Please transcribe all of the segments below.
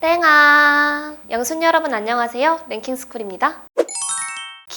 땡아! 영순 여러분 안녕하세요. 랭킹스쿨입니다.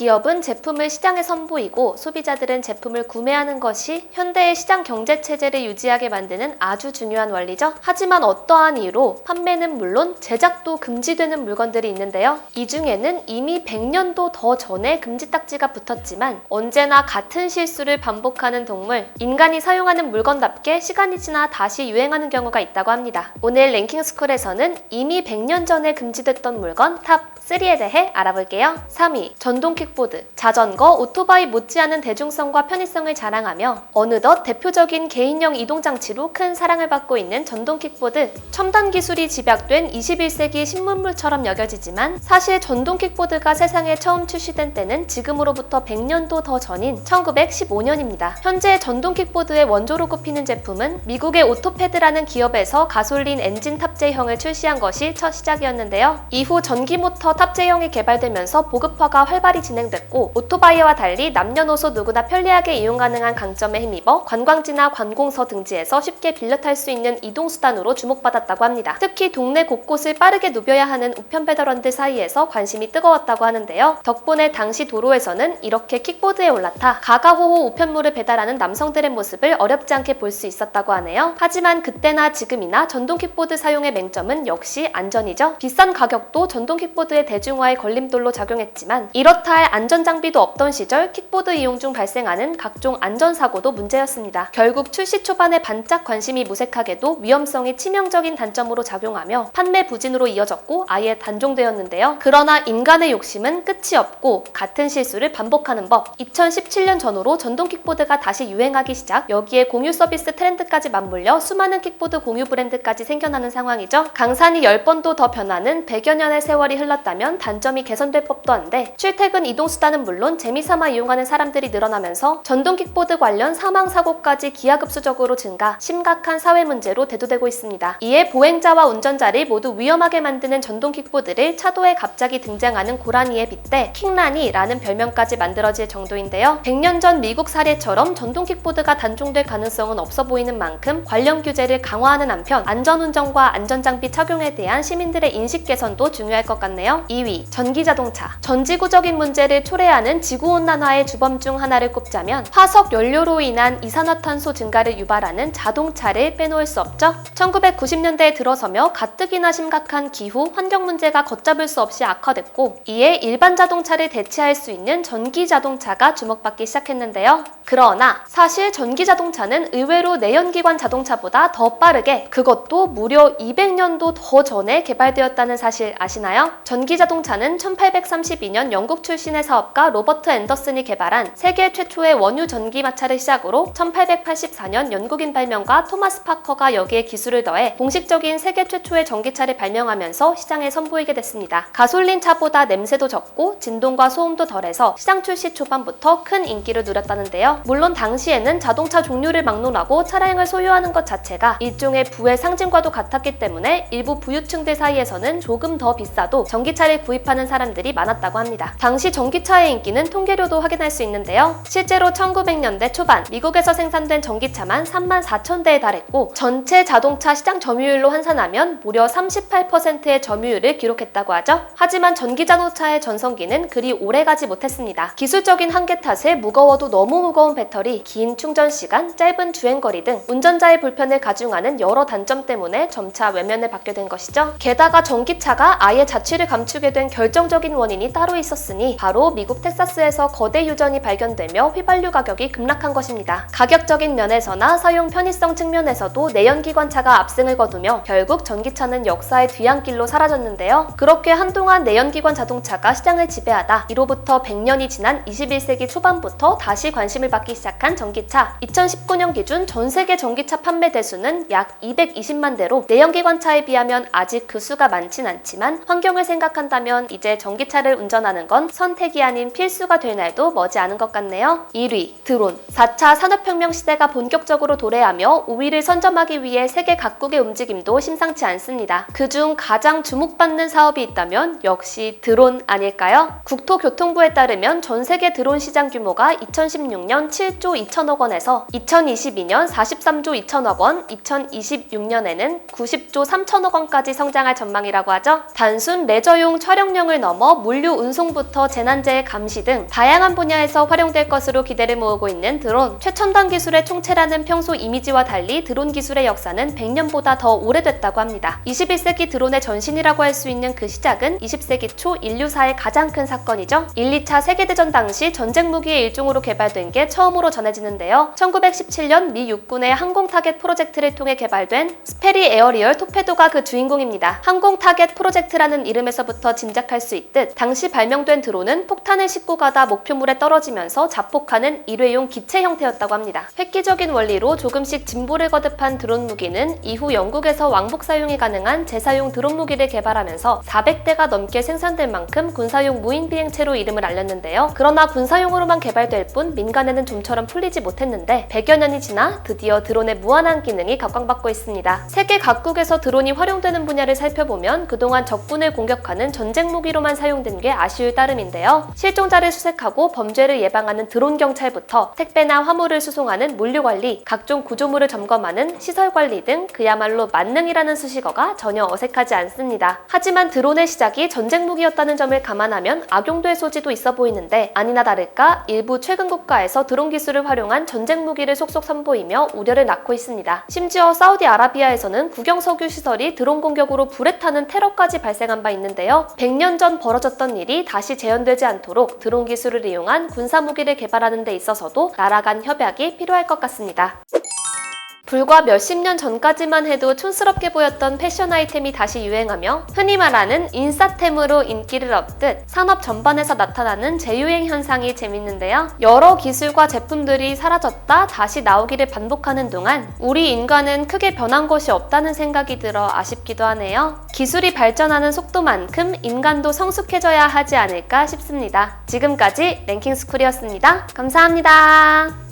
기업은 제품을 시장에 선보이고 소비자들은 제품을 구매하는 것이 현대의 시장 경제 체제를 유지하게 만드는 아주 중요한 원리죠. 하지만 어떠한 이유로 판매는 물론 제작도 금지되는 물건들이 있는데요. 이 중에는 이미 100년도 더 전에 금지 딱지가 붙었지만 언제나 같은 실수를 반복하는 동물, 인간이 사용하는 물건답게 시간이 지나 다시 유행하는 경우가 있다고 합니다. 오늘 랭킹스쿨에서는 이미 100년 전에 금지됐던 물건 탑 3에 대해 알아볼게요. 3위, 전동 킥 보드. 자전거, 오토바이 못지않은 대중성과 편의성을 자랑하며 어느덧 대표적인 개인용 이동장치로 큰 사랑을 받고 있는 전동 킥보드. 첨단 기술이 집약된 21세기 신문물처럼 여겨지지만 사실 전동 킥보드가 세상에 처음 출시된 때는 지금으로부터 100년도 더 전인 1915년입니다. 현재 전동 킥보드의 원조로 꼽히는 제품은 미국의 오토패드라는 기업에서 가솔린 엔진 탑재형을 출시한 것이 첫 시작이었는데요. 이후 전기 모터 탑재형이 개발되면서 보급화가 활발히 진행 됐고 오토바이와 달리 남녀노소 누구나 편리하게 이용 가능한 강점에 힘입어 관광지나 관공서 등지에서 쉽게 빌려 탈 수 있는 이동수단으로 주목받았다고 합니다. 특히 동네 곳곳을 빠르게 누벼야 하는 우편 배달원들 사이에서 관심이 뜨거웠다고 하는데요. 덕분에 당시 도로에서는 이렇게 킥보드에 올라타 가가호호 우편물을 배달하는 남성들의 모습을 어렵지 않게 볼 수 있었다고 하네요. 하지만 그때나 지금이나 전동 킥보드 사용의 맹점은 역시 안전이죠. 비싼 가격도 전동 킥보드의 대중화에 걸림돌로 작용했지만 이렇다 할 안전장비도 없던 시절 킥보드 이용 중 발생하는 각종 안전사고도 문제였습니다. 결국 출시 초반에 반짝 관심이 무색하게도 위험성이 치명적인 단점으로 작용하며 판매 부진으로 이어졌고 아예 단종되었는데요. 그러나 인간의 욕심은 끝이 없고 같은 실수를 반복하는 법. 2017년 전후로 전동 킥보드가 다시 유행하기 시작 여기에 공유 서비스 트렌드까지 맞물려 수많은 킥보드 공유 브랜드까지 생겨나는 상황이죠. 강산이 10번도 더 변하는 100여 년의 세월이 흘렀다면 단점이 개선될 법도 한데 출퇴근 이동수단은 물론 재미삼아 이용하는 사람들이 늘어나면서 전동 킥보드 관련 사망 사고까지 기하급수적으로 증가 심각한 사회 문제로 대두되고 있습니다. 이에 보행자와 운전자를 모두 위험하게 만드는 전동 킥보드를 차도에 갑자기 등장하는 고라니에 빗대 킥라니라는 별명까지 만들어질 정도인데요. 100년 전 미국 사례처럼 전동 킥보드가 단종될 가능성은 없어 보이는 만큼 관련 규제를 강화하는 한편 안전운전과 안전장비 착용에 대한 시민들의 인식 개선도 중요할 것 같네요. 2위 전기자동차 전지구적인 문제 를 초래하는 지구온난화의 주범 중 하나를 꼽자면 화석 연료로 인한 이산화탄소 증가를 유발하는 자동차를 빼놓을 수 없죠. 1990년대에 들어서며 가뜩이나 심각한 기후, 환경 문제가 걷잡을 수 없이 악화됐고 이에 일반 자동차를 대체할 수 있는 전기 자동차가 주목받기 시작했는데요. 그러나 사실 전기 자동차는 의외로 내연기관 자동차보다 더 빠르게 그것도 무려 200년도 더 전에 개발되었다는 사실 아시나요? 전기 자동차는 1832년 영국 출 신의 사업가 로버트 앤더슨이 개발한 세계 최초의 원유 전기 마차를 시작으로 1884년 영국인 발명가 토마스 파커가 여기에 기술을 더해 공식적인 세계 최초의 전기차를 발명하면서 시장에 선보이게 됐습니다. 가솔린 차보다 냄새도 적고 진동과 소음도 덜해서 시장 출시 초반부터 큰 인기를 누렸다는데요. 물론 당시에는 자동차 종류를 막론하고 차량을 소유하는 것 자체가 일종의 부의 상징과도 같았기 때문에 일부 부유층들 사이에서는 조금 더 비싸도 전기차를 구입하는 사람들이 많았다고 합니다. 당시 전기차의 인기는 통계료도 확인할 수 있는데요. 실제로 1900년대 초반 미국에서 생산된 전기차만 3만 4천 대에 달했고 전체 자동차 시장 점유율로 환산하면 무려 38%의 점유율을 기록했다고 하죠. 하지만 전기 자동차의 전성기는 그리 오래가지 못했습니다. 기술적인 한계 탓에 무거워도 너무 무거운 배터리, 긴 충전 시간, 짧은 주행 거리 등 운전자의 불편을 가중하는 여러 단점 때문에 점차 외면을 받게 된 것이죠. 게다가 전기차가 아예 자취를 감추게 된 결정적인 원인이 따로 있었으니 바로 미국 텍사스에서 거대 유전이 발견되며 휘발유 가격이 급락한 것입니다. 가격적인 면에서나 사용 편의성 측면에서도 내연기관차가 압승을 거두며 결국 전기차는 역사의 뒤안길로 사라졌는데요. 그렇게 한동안 내연기관 자동차가 시장을 지배하다 이로부터 100년이 지난 21세기 초반부터 다시 관심을 받기 시작한 전기차. 2019년 기준 전 세계 전기차 판매 대수는 약 220만 대로 내연기관차에 비하면 아직 그 수가 많진 않지만 환경을 생각한다면 이제 전기차를 운전하는 건 선택 이 아닌 필수가 될 날도 머지않은 것 같네요. 1위 드론 4차 산업혁명 시대가 본격적으로 도래하며 우위를 선점하기 위해 세계 각국의 움직임도 심상치 않습니다. 그중 가장 주목받는 사업이 있다면 역시 드론 아닐까요? 국토교통부에 따르면 전 세계 드론 시장 규모가 2016년 7조 2천억 원에서 2022년 43조 2천억 원, 2026년에는 90조 3천억 원까지 성장할 전망이라고 하죠. 단순 레저용 촬영용을 넘어 물류 운송부터 재난 재해 감시 등 다양한 분야에서 활용될 것으로 기대를 모으고 있는 드론. 최첨단 기술의 총체라는 평소 이미지와 달리 드론 기술의 역사는 100년보다 더 오래됐다고 합니다. 21세기 드론의 전신이라고 할 수 있는 그 시작은 20세기 초 인류사의 가장 큰 사건이죠. 1, 2차 세계대전 당시 전쟁 무기의 일종으로 개발된 게 처음으로 전해지는데요. 1917년 미 육군의 항공 타겟 프로젝트를 통해 개발된 스페리 에어리얼 토페도가 그 주인공입니다. 항공 타겟 프로젝트라는 이름에서부터 짐작할 수 있듯 당시 발명된 드론은 폭탄을 싣고 가다 목표물에 떨어지면서 자폭하는 일회용 기체 형태였다고 합니다. 획기적인 원리로 조금씩 진보를 거듭한 드론 무기는 이후 영국에서 왕복 사용이 가능한 재사용 드론 무기를 개발하면서 400대가 넘게 생산될 만큼 군사용 무인 비행체로 이름을 알렸는데요. 그러나 군사용으로만 개발될 뿐 민간에는 좀처럼 풀리지 못했는데 100여 년이 지나 드디어 드론의 무한한 기능이 각광받고 있습니다. 세계 각국에서 드론이 활용되는 분야를 살펴보면 그동안 적군을 공격하는 전쟁 무기로만 사용된 게 아쉬울 따름인데 요. 실종자를 수색하고 범죄를 예방하는 드론 경찰부터 택배나 화물을 수송하는 물류 관리, 각종 구조물을 점검하는 시설 관리 등 그야말로 만능이라는 수식어가 전혀 어색하지 않습니다. 하지만 드론의 시작이 전쟁 무기였다는 점을 감안하면 악용될 소지도 있어 보이는데 아니나 다를까 일부 최근 국가에서 드론 기술을 활용한 전쟁 무기를 속속 선보이며 우려를 낳고 있습니다. 심지어 사우디아라비아에서는 국영 석유 시설이 드론 공격으로 불에 타는 테러까지 발생한 바 있는데요. 100년 전 벌어졌던 일이 다시 재현 되지 않도록 드론 기술을 이용한 군사 무기를 개발하는 데 있어서도 나라 간 협약이 필요할 것 같습니다. 불과 몇십 년 전까지만 해도 촌스럽게 보였던 패션 아이템이 다시 유행하며 흔히 말하는 인싸템으로 인기를 얻듯 산업 전반에서 나타나는 재유행 현상이 재밌는데요. 여러 기술과 제품들이 사라졌다 다시 나오기를 반복하는 동안 우리 인간은 크게 변한 것이 없다는 생각이 들어 아쉽기도 하네요. 기술이 발전하는 속도만큼 인간도 성숙해져야 하지 않을까 싶습니다. 지금까지 랭킹스쿨이었습니다. 감사합니다.